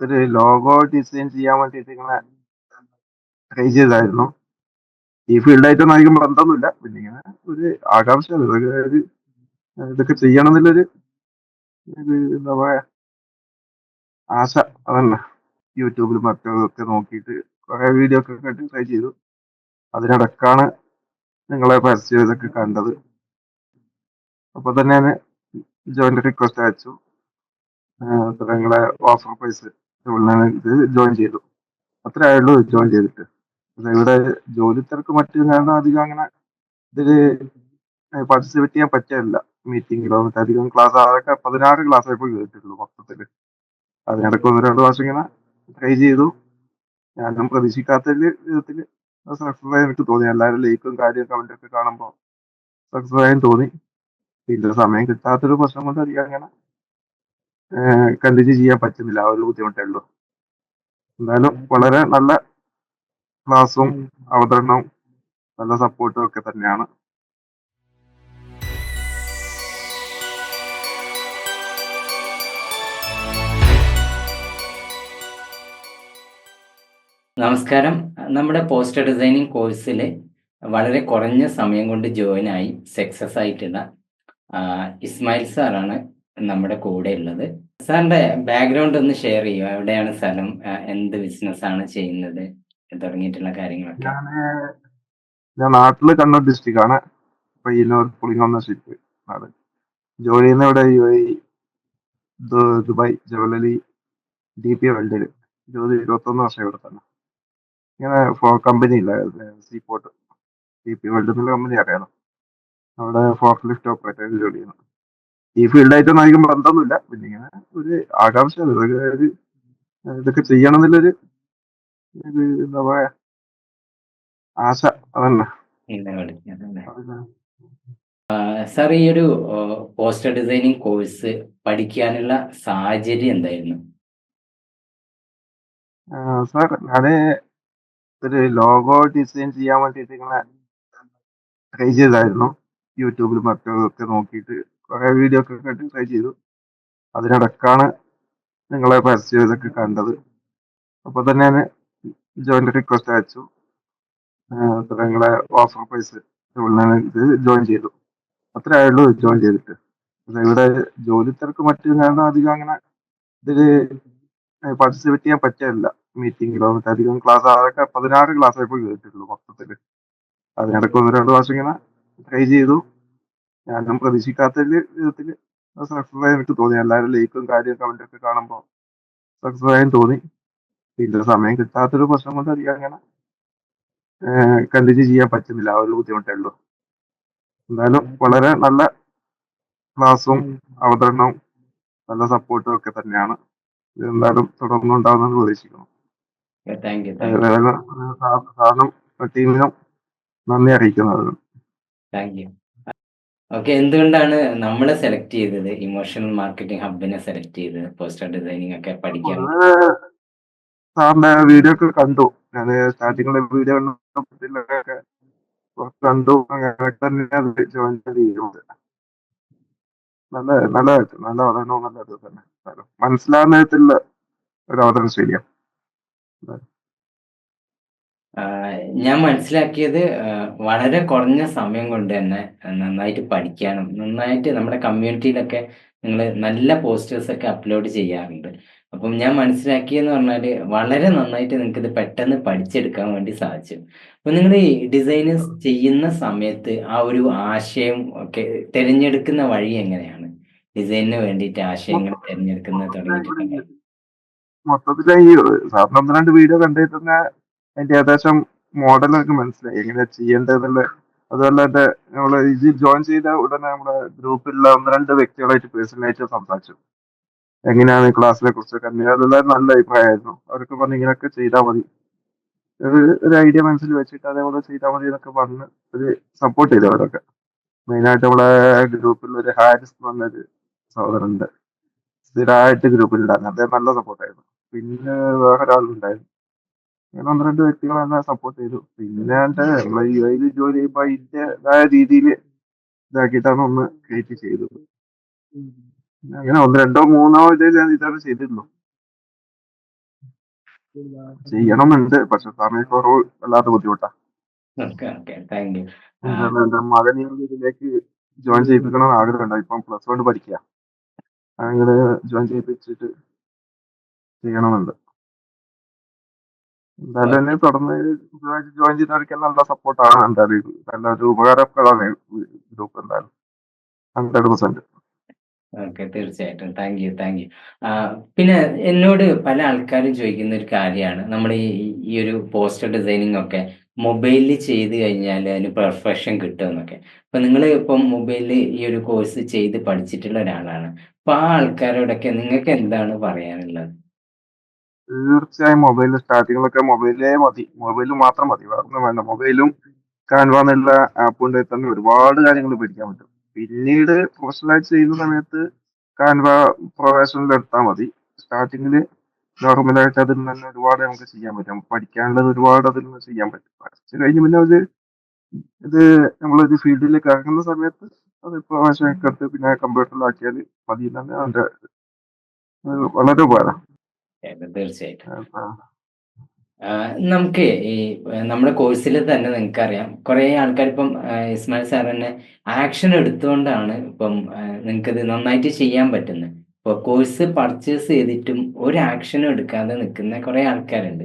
ഒരു logo design ചെയ്യാൻ വേണ്ടിയിട്ട് ഇങ്ങനെ ട്രൈ ചെയ്തായിരുന്നു. ഈ ഫീൽഡായിട്ടൊന്നും അധികം ബന്ധമൊന്നുമില്ല. പിന്നെ ഇങ്ങനെ ഒരു ആകാംക്ഷ ഒരു ഒരു ഇതൊക്കെ ചെയ്യണം എന്നുള്ളൊരു എന്താ പറയാ ആശ അതന്നെ യൂട്യൂബിലും മറ്റൊക്കെ നോക്കിയിട്ട് കുറെ വീഡിയോ ഒക്കെ കണ്ട് ട്രൈ ചെയ്തു. അതിനിടക്കാണ് നിങ്ങളെ പരസ്യം ഇതൊക്കെ കണ്ടത്. അപ്പൊ തന്നെ ഞാൻ ജോയിന്റ് റിക്വസ്റ്റ് അയച്ചു. നിങ്ങളെ ഓഫർ പ്രൈസ് ജോയിൻ ചെയ്തു. അത്രേ ആയുള്ളൂ ജോയിൻ ചെയ്തിട്ട്. ഇവിടെ ജോലി തിരക്ക് മറ്റു കാരണം അധികം അങ്ങനെ ഇതിൽ പാർട്ടിസിപ്പേറ്റ് ചെയ്യാൻ പറ്റില്ല മീറ്റിംഗിലോ മറ്റധികം ക്ലാസ് അതൊക്കെ പതിനാറ് ക്ലാസ് ആയപ്പോൾ കേട്ടിട്ടുള്ളൂ മൊത്തത്തിൽ. അതിനിടയ്ക്ക് ഒന്ന് രണ്ട് പ്രാവശ്യം ഇങ്ങനെ ട്രൈ ചെയ്തു. ഞാനും പ്രതീക്ഷിക്കാത്ത വിധത്തിൽ സക്സസ് ആയി എനിക്ക് തോന്നി. എല്ലാവരും ലൈക്കും കാര്യം കമന്റ് ഒക്കെ കാണുമ്പോൾ സക്സസ് ആയെന്ന് തോന്നി. പിന്നെ സമയം കിട്ടാത്തൊരു പ്രശ്നം കൊണ്ട് അധികം അങ്ങനെ കണ്ടിന്യൂ ചെയ്യാൻ പറ്റുന്നില്ല. ആ ഒരു ബുദ്ധിമുട്ടേ ഉള്ളൂ എന്തായാലും വളരെ നല്ല ക്ലാസ്സും അവതരണവും നല്ല സപ്പോർട്ടും ഒക്കെ തന്നെയാണ്. നമസ്കാരം. നമ്മുടെ പോസ്റ്റർ ഡിസൈനിങ് കോഴ്സിൽ വളരെ കുറഞ്ഞ സമയം കൊണ്ട് ജോയിൻ ആയി സക്സസ് ആയിട്ടുള്ള ഇസ്മായിൽ സാറാണ് നമ്മുടെ കൂടെ ഉള്ളത്. സാറിന്റെ ബാക്ക്ഗ്രൗണ്ട് ഒന്ന് ഷെയർ ചെയ്യുക എവിടെയാണ് സ്ഥലം? എന്ത് ബിസിനസ് ആണ് ചെയ്യുന്നത്? തുടങ്ങിയിട്ടുള്ള കാര്യങ്ങളൊക്കെ. ഞാൻ നാട്ടിൽ കണ്ണൂർ ഡിസ്ട്രിക്ട് ആണ്. നാട്. ജോലി ചെയ്യുന്ന ഇവിടെ ദുബായ് ജവലലി ഡി പി വേൾഡിൽ ജോലി ഇരുപത്തൊന്ന് വർഷം ഇവിടെ തന്നെ. ഇങ്ങനെ ഫോ കമ്പനി ഇല്ല? സീപോർട്ട് ഡി പി വേൾഡ് എന്നുള്ള കമ്പനി അറിയാലോ. അവിടെ ഫോർക്ക് ലിഫ്റ്റ് ഓപ്പറേറ്റർ ജോലി ചെയ്യുന്നു. ഈ ഫീൽഡായിട്ടൊന്നും അധികം ബന്ധമൊന്നുമില്ല. പിന്നെ ഇങ്ങനെ ഒരു ആകാംക്ഷ ഒരു ഒരു ഇതൊക്കെ ചെയ്യണം എന്നുള്ളൊരു ഒരു എന്താ പറയാ ആശ അതന്നെ. ഇന്ന് സാർ ഈ ഒരു പോസ്റ്റർ ഡിസൈനിങ് കോഴ്സ് പഠിക്കാനുള്ള സാഹചര്യം എന്തായിരുന്നു? സാർ ഞാൻ ഒരു ലോഗോ ഡിസൈൻ ചെയ്യാൻ വേണ്ടിയിട്ട് ഇങ്ങനെ ട്രൈ ചെയ്തായിരുന്നു. യൂട്യൂബിലും മറ്റൊക്കെ നോക്കിയിട്ട് കുറെ വീഡിയോ ഒക്കെ കണ്ട് ട്രൈ ചെയ്തു. അതിനിടക്കാണ് നിങ്ങളെ പരസ്യം ഇതൊക്കെ കണ്ടത്. അപ്പോൾ തന്നെ ഞാൻ ജോയിന്റ് റിക്വസ്റ്റ് അയച്ചു. നിങ്ങളെ ഓഫർ പ്രൈസ് ഇത് ജോയിൻ ചെയ്തു. അത്രേ ആയുള്ളൂ ജോയിൻ ചെയ്തിട്ട്. ഇവിടെ ജോലി തിരക്ക് മറ്റു കാരണം അധികം അങ്ങനെ ഇതിൽ പാർട്ടിസിപ്പേറ്റ് ചെയ്യാൻ പറ്റില്ല. മീറ്റിങ്ങിലോ മറ്റധികം ക്ലാസ് അതൊക്കെ പതിനാറ് ക്ലാസ് ആയപ്പോൾ കേട്ടിട്ടുള്ളൂ മൊത്തത്തിൽ. അതിനിടയ്ക്ക് ഒന്ന് രണ്ട് പ്രാവശ്യം ഇങ്ങനെ ട്രൈ ചെയ്തു. ഞാനും പ്രതീക്ഷിക്കാത്ത വിധത്തിൽ സക്സസ് ആയി എനിക്ക് തോന്നി. എല്ലാവരും ലൈക്കും കാര്യം കമന്റ് ഒക്കെ കാണുമ്പോൾ സക്സസ് ആയും തോന്നി. പിന്നെ സമയം കിട്ടാത്തൊരു പ്രശ്നം കൊണ്ട് അധികം അങ്ങനെ കണ്ടിന്യൂ ചെയ്യാൻ പറ്റുന്നില്ല. ആ ഒരു ബുദ്ധിമുട്ടേ ഉള്ളൂ എന്തായാലും വളരെ നല്ല ക്ലാസ്സും അവതരണവും നല്ല സപ്പോർട്ടും ഒക്കെ തന്നെയാണ്. എന്തായാലും തുടർന്നുണ്ടാവുമെന്ന് പ്രതീക്ഷിക്കുന്നു. സാറിനും ടീമിനും നന്ദി അറിയിക്കുന്നത് താങ്ക് യു ഓക്കെ എന്തുകൊണ്ടാണ് നമ്മളെ സെലക്ട് ചെയ്തത്? ഇമോഷണൽ മാർക്കറ്റിംഗ് ഹബിനെ സെലക്ട് ചെയ്തത്? പോസ്റ്റർ ഡിസൈനിങ് ഒക്കെ പഠിക്കാൻ. സാറിന്റെ വീഡിയോ ഒക്കെ കണ്ടു. ഞാൻ സ്റ്റാർട്ടിങ്ങിലെ വീഡിയോ കണ്ടു. അങ്ങനെ തന്നെ അത് ജോയിൻ ചെയ്യുന്നത് നല്ല നല്ലതായിട്ട് നല്ല അവതരണവും നല്ല ഇത് തന്നെ. മനസ്സിലാകുന്ന വിധത്തിലുള്ള ഒരു അവതരണ ശരിയാണ് ഞാൻ മനസ്സിലാക്കിയത് വളരെ കുറഞ്ഞ സമയം കൊണ്ട് തന്നെ നന്നായിട്ട് പഠിക്കാനും നന്നായിട്ട് നമ്മുടെ കമ്മ്യൂണിറ്റിയിലൊക്കെ നിങ്ങൾ നല്ല പോസ്റ്റേഴ്സ് ഒക്കെ അപ്ലോഡ് ചെയ്യാറുണ്ട്. അപ്പം ഞാൻ മനസ്സിലാക്കിയെന്ന് പറഞ്ഞാൽ വളരെ നന്നായിട്ട് നിങ്ങൾക്ക് ഇത് പെട്ടെന്ന് പഠിച്ചെടുക്കാൻ വേണ്ടി സാധിച്ചു. അപ്പം നിങ്ങൾ ഈ ഡിസൈനേഴ്സ് ചെയ്യുന്ന സമയത്ത് ആ ഒരു ആശയം ഒക്കെ തിരഞ്ഞെടുക്കുന്ന വഴി എങ്ങനെയാണ്? ഡിസൈനിന് വേണ്ടിയിട്ട് ആശയങ്ങൾ തിരഞ്ഞെടുക്കുന്നത് തുടങ്ങിയിട്ടുണ്ടെങ്കിൽ മൊത്തത്തിലെ ഈ സാറിന് ഒന്ന് രണ്ട് വീഡിയോ കണ്ടിട്ട് തന്നെ അതിന്റെ ഏകദേശം മോഡൽ നമുക്ക് മനസ്സിലായി. എങ്ങനെ ചെയ്യേണ്ടതെന്നുള്ള അതുപോലെ തന്നെ നമ്മൾ ഇതിൽ ജോയിൻ ചെയ്ത ഉടനെ നമ്മുടെ ഗ്രൂപ്പിലുള്ള ഒന്ന് രണ്ട് വ്യക്തികളായിട്ട് പേഴ്സണലായിട്ട് സംസാരിച്ചു. എങ്ങനെയാണ് ക്ലാസ്സിനെ കുറിച്ചൊക്കെ അതെല്ലാം നല്ല അഭിപ്രായമായിരുന്നു. അവർക്ക് പറഞ്ഞു ഇങ്ങനെയൊക്കെ ചെയ്താൽ മതി. ഒരു ഐഡിയ മനസ്സിൽ വെച്ചിട്ട് അതേപോലെ ചെയ്താൽ മതി എന്നൊക്കെ പറഞ്ഞ് ഒരു സപ്പോർട്ട് ചെയ്തു അവരൊക്കെ. മെയിനായിട്ട് നമ്മളെ ഗ്രൂപ്പിൽ ഒരു ഹാരിസ് എന്ന് പറഞ്ഞൊരു സഹോദരനുണ്ട്. സ്ഥിരമായിട്ട് ഗ്രൂപ്പിൽ ഉണ്ടായിരുന്നു. അദ്ദേഹം നല്ല സപ്പോർട്ടായിരുന്നു പിന്നെ വേറെ ഒരാളുണ്ടായിരുന്നു ഒന്ന് രണ്ട് വ്യക്തികൾ എന്നെ സപ്പോർട്ട് ചെയ്തു. പിന്നെ എന്റെ യു ഐയിൽ ജോലി ചെയ്യുമ്പോൾ അതിന്റെതായ രീതിയിൽ ഇതാക്കിയിട്ടാണ് ഒന്ന് ക്രിയേറ്റ് ചെയ്തത്. അങ്ങനെ ഒന്ന് രണ്ടോ മൂന്നോ ഇതേ ഞാൻ ഇതാണ് ചെയ്തിട്ടുള്ളൂ ചെയ്യണമെന്നുണ്ട് പക്ഷെ സമയക്കുറവ് വല്ലാത്ത ബുദ്ധിമുട്ടാ. എന്റെ മകനെ ഇതിലേക്ക് ജോയിൻ ചെയ്യിപ്പിക്കണം ആഗ്രഹമുണ്ട് ഇപ്പം പ്ലസ് വൺ പഠിക്കുക അങ്ങനെ ജോയിൻ ചെയ്യിപ്പിച്ചിട്ട് ചെയ്യണമെന്നുണ്ട് എന്തായാലും എന്നെ തുടർന്ന് ജോയിൻ ചെയ്തവർക്ക് നല്ല സപ്പോർട്ടാണ് എന്തായാലും നല്ല നല്ലൊരു ഉപകാരപ്രദമാണ് ഗ്രൂപ്പ് എന്തായാലും. ഹൺഡ്രഡ് പെർസെന്റ് ഓക്കെ തീർച്ചയായിട്ടും. താങ്ക് യു താങ്ക് യു പിന്നെ എന്നോട് പല ആൾക്കാരും ചോദിക്കുന്ന ഒരു കാര്യമാണ്. നമ്മൾ ഈ ഈ ഒരു പോസ്റ്റർ ഡിസൈനിങ് ഒക്കെ മൊബൈലിൽ ചെയ്ത് കഴിഞ്ഞാൽ അതിന് പെർഫെക്ഷൻ കിട്ടുമെന്നൊക്കെ. അപ്പൊ നിങ്ങൾ ഇപ്പം മൊബൈലിൽ ഈ ഒരു കോഴ്സ് ചെയ്ത് പഠിച്ചിട്ടുള്ള ഒരാളാണ്. അപ്പൊ ആ ആൾക്കാരോടൊക്കെ നിങ്ങൾക്ക് എന്താണ് പറയാനുള്ളത്? തീർച്ചയായും മൊബൈൽ സ്റ്റാർട്ടിങ്ങിലൊക്കെ മൊബൈലേ മതി. മൊബൈൽ മാത്രം മതി. വേറൊന്നും വേണ്ട. മൊബൈലും കാൻവ എന്നുള്ള ആപ്പ് കൊണ്ട് തന്നെ ഒരുപാട് കാര്യങ്ങൾ പഠിക്കാൻ പറ്റും. പിന്നീട് പ്രൊഫഷണലായിട്ട് ചെയ്യുന്ന സമയത്ത് കാൻവ പ്രൊഫഷണൽ എടുത്താൽ മതി. സ്റ്റാർട്ടിങ്ങിൽ നോർമലായിട്ട് അതിൽ നിന്ന് ഒരുപാട് നമുക്ക് ചെയ്യാൻ പറ്റും. പഠിക്കാനുള്ളത് ഒരുപാട് അതിൽ നിന്ന് ചെയ്യാൻ പറ്റും. പഠിച്ചു കഴിഞ്ഞ് പിന്നെ ഒരു ഇത് നമ്മളൊരു ഫീൽഡിലേക്ക് ഇറങ്ങുന്ന സമയത്ത് അത് പ്രൊഫഷനൊക്കെ എടുത്ത് പിന്നെ കമ്പ്യൂട്ടറിലാക്കിയാൽ മതി എന്നാണ് അതിന്റെ വളരെ ഉപകാരം. തീർച്ചയായിട്ടും. നമുക്ക് ഈ നമ്മുടെ കോഴ്സിൽ തന്നെ നിങ്ങൾക്ക് അറിയാം കുറെ ആൾക്കാർ ഇപ്പം ഇസ്മായിൽ സാർ തന്നെ ആക്ഷൻ എടുത്തുകൊണ്ടാണ് ഇപ്പം നിങ്ങൾക്ക് ഇത് നന്നായിട്ട് ചെയ്യാൻ പറ്റുന്നത്. ഇപ്പൊ കോഴ്സ് പർച്ചേസ് ചെയ്തിട്ടും ഒരു ആക്ഷനും എടുക്കാതെ നിൽക്കുന്ന കുറെ ആൾക്കാരുണ്ട്.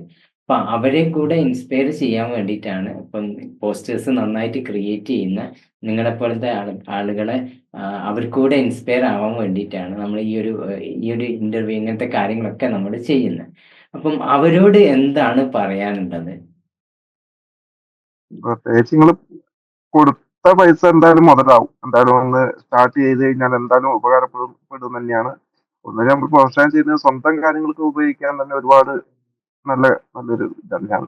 അപ്പൊ അവരെ കൂടെ ഇൻസ്പയർ ചെയ്യാൻ വേണ്ടിയിട്ടാണ് ഇപ്പം പോസ്റ്റേഴ്സ് നന്നായിട്ട് ക്രിയേറ്റ് ചെയ്യുന്ന നിങ്ങളെ പോലത്തെ ആൾ ആളുകളെ അവർക്കൂടെ ഇൻസ്പയർ ആവാൻ വേണ്ടിയിട്ടാണ് നമ്മൾ ഈ ഒരു ഈ ഒരു ഇന്റർവ്യൂ ഇങ്ങനത്തെ കാര്യങ്ങളൊക്കെ നമ്മൾ ചെയ്യുന്നത്. അപ്പം അവരോട് എന്താണ് പറയാനുള്ളത്? പ്രത്യേകിച്ച് നിങ്ങൾ കൊടുത്ത പൈസ എന്തായാലും മുതലാവും. എന്തായാലും ഒന്ന് സ്റ്റാർട്ട് ചെയ്ത് കഴിഞ്ഞാൽ എന്തായാലും ഉപകാരപ്പെടും പെടും തന്നെയാണ്. ഒന്നുകിൽ നമ്മൾ പ്രോത്സാഹനം ചെയ്യുന്നത് സ്വന്തം കാര്യങ്ങൾക്ക് ഉപയോഗിക്കാൻ തന്നെ ഒരുപാട് നല്ല നല്ലൊരു തന്നെയാണ്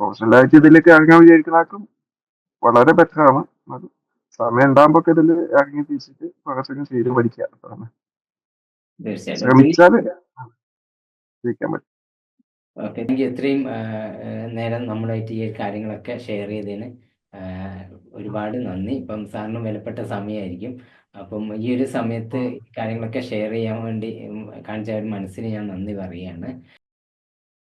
പ്രൊഫഷണലായിട്ട് ഇതിലേക്ക് ഇറങ്ങാൻ വിചാരിക്കുന്ന ആൾക്കും വളരെ ബെറ്റർ ആണ്. അത് സമയം ഉണ്ടാകുമ്പോൾ ഇതിൽ ഇറങ്ങി തിരിച്ചിട്ട് പ്രൊഫഷനും ചെയ്ത് പഠിക്കുക അത്രയാണ് ശ്രമിച്ചാൽ ജയിക്കാൻ പറ്റും. ഓക്കെ എനിക്ക് ഇത്രയും നേരം നമ്മളായിട്ട് ഈ കാര്യങ്ങളൊക്കെ ഷെയർ ചെയ്തതിന് ഒരുപാട് നന്ദി. ഇപ്പം സാറിന് വിലപ്പെട്ട സമയമായിരിക്കും. അപ്പം ഈ ഒരു സമയത്ത് കാര്യങ്ങളൊക്കെ ഷെയർ ചെയ്യാൻ വേണ്ടി കാണിച്ച ഒരു മനസ്സിന് ഞാൻ നന്ദി പറയുകയാണ്.